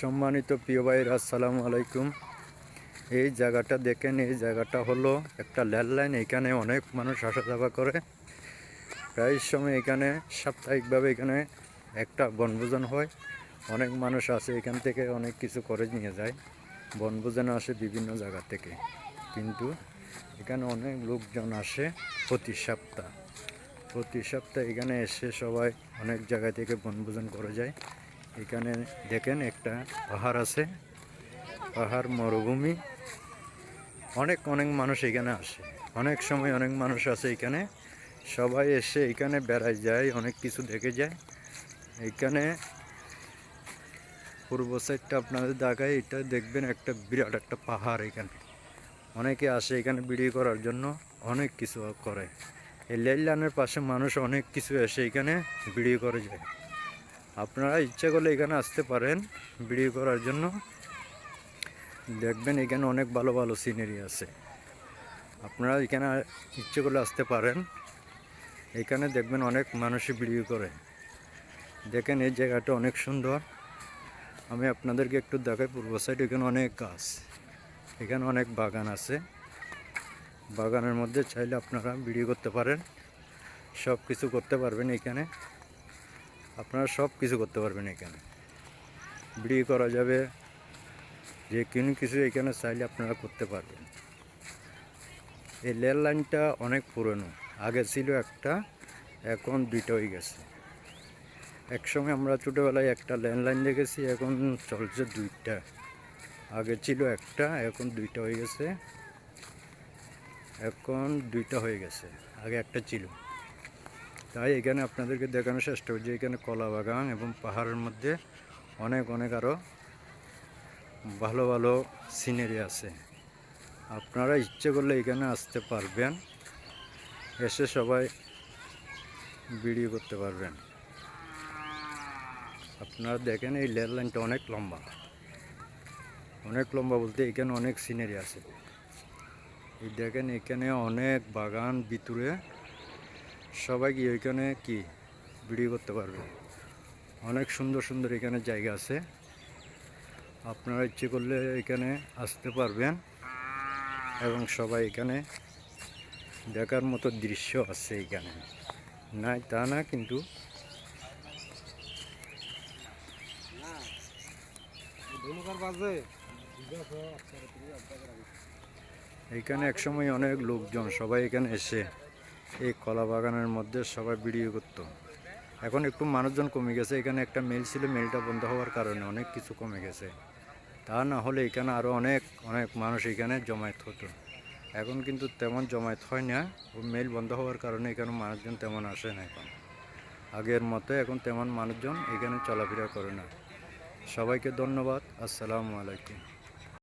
সম্মানিত প্রিয় ভাইয়ের, আসসালামু আলাইকুম। এই জায়গাটা দেখেন, এই জায়গাটা হলো একটা ল্যান্ডলাইন, এখানে অনেক মানুষ আসা যাওয়া করে। প্রায় সময় এখানে সাপ্তাহিকভাবে এখানে একটা বনভোজন হয়। অনেক মানুষ আসে এখান থেকে, অনেক কিছু করে নিয়ে যায়। বনভোজন আসে বিভিন্ন জায়গা থেকে। কিন্তু এখানে অনেক লোকজন আসে প্রতি সপ্তাহ। প্রতি সপ্তাহে এখানে এসে সবাই অনেক জায়গা থেকে বনভোজন করে যায়। এখানে দেখেন একটা পাহাড় আছে, পাহাড় মরুভূমি। অনেক অনেক মানুষ এখানে আসে। অনেক সময় অনেক মানুষ আসে এখানে। সবাই এসে এখানে বেড়ায় যায়, অনেক কিছু দেখে যায়। এখানে পূর্ব সাইডটা আপনাদের দেখায় এটা দেখবেন একটা বিরাট একটা পাহাড় এখানে। অনেকে আসে এখানে ভিডিও করার জন্য, অনেক কিছু করে। এই লেল্লানের পাশে মানুষ অনেক কিছু এসে এখানে ভিডিও করে যায়। আপনারা ইচ্ছা করলে এখানে আসতে পারেন ভিডিও করার জন্য। দেখবেন এখানে অনেক ভালো ভালো সিনারি আছে। আপনারা এখানে ইচ্ছে করলে আসতে পারেন। এখানে দেখবেন অনেক মানুষই ভিডিও করে। দেখেন এই জায়গাটা অনেক সুন্দর। আমি আপনাদেরকে একটু দেখাই, পূর্ব সাইড এখানে অনেক গাছ। এখানে অনেক বাগান আছে। বাগানের মধ্যে চাইলে আপনারা ভিডিও করতে পারেন। সব কিছু করতে পারবেন এখানে। আপনারা সব কিছু করতে পারবেন এখানে। ভিডিও করা যাবে, যে কোনো কিছু এখানে চাইলে আপনারা করতে পারবেন। এই রেল লাইনটা অনেক পুরনো, আগে ছিল একটা, এখন দুইটা হয়ে গেছে। একসঙ্গে আমরা ছোটোবেলায় একটা ল্যান্ডলাইন দেখেছি, এখন চলছে দুইটা। আগে ছিল একটা, এখন দুইটা হয়ে গেছে। এখন দুইটা হয়ে গেছে, আগে একটা ছিল। তাই এখানে আপনাদেরকে দেখানোর চেষ্টা করছি এখানে কলা বাগান এবং পাহাড়ের মধ্যে অনেক অনেক আরও ভালো ভালো সিনারি আছে। আপনারা ইচ্ছে করলে এখানে আসতে পারবেন। এসে সবাই ভিডিও করতে পারবেন। আপনারা দেখেন এই লেয়ার লাইনটা অনেক লম্বা। অনেক লম্বা বলতে এখানে অনেক সিনারি আছে। এই দেখেন এখানে অনেক বাগান ভিতরে সবাই গিয়ে ওইখানে কি ভিডিও করতে পারবে? অনেক সুন্দর সুন্দর এখানে জায়গা আছে। আপনারা ইচ্ছে করলে এখানে আসতে পারবেন এবং সবাই এখানে দেখার মতো দৃশ্য আছে এখানে। নাই তা না, কিন্তু এখানে একসময় অনেক লোকজন সবাই এখানে এসে এই কলা বাগানের মধ্যে সবাই ভিডিও করতো। এখন একটু মানুষজন কমে গেছে। এখানে একটা মেল ছিল মেলটা বন্ধ হওয়ার কারণে অনেক কিছু কমে গেছে। তা না হলে এখানে আরও অনেক অনেক মানুষ এখানে জমায়েত হতো। এখন কিন্তু তেমন জমায়েত হয় না। মেল বন্ধ হওয়ার কারণে এখানে মানুষজন তেমন আসে না এখন। আগের মতো এখন তেমন মানুষজন এখানে চলাফেরা করে না। সবাইকে ধন্যবাদ। আসসালামু আলাইকুম।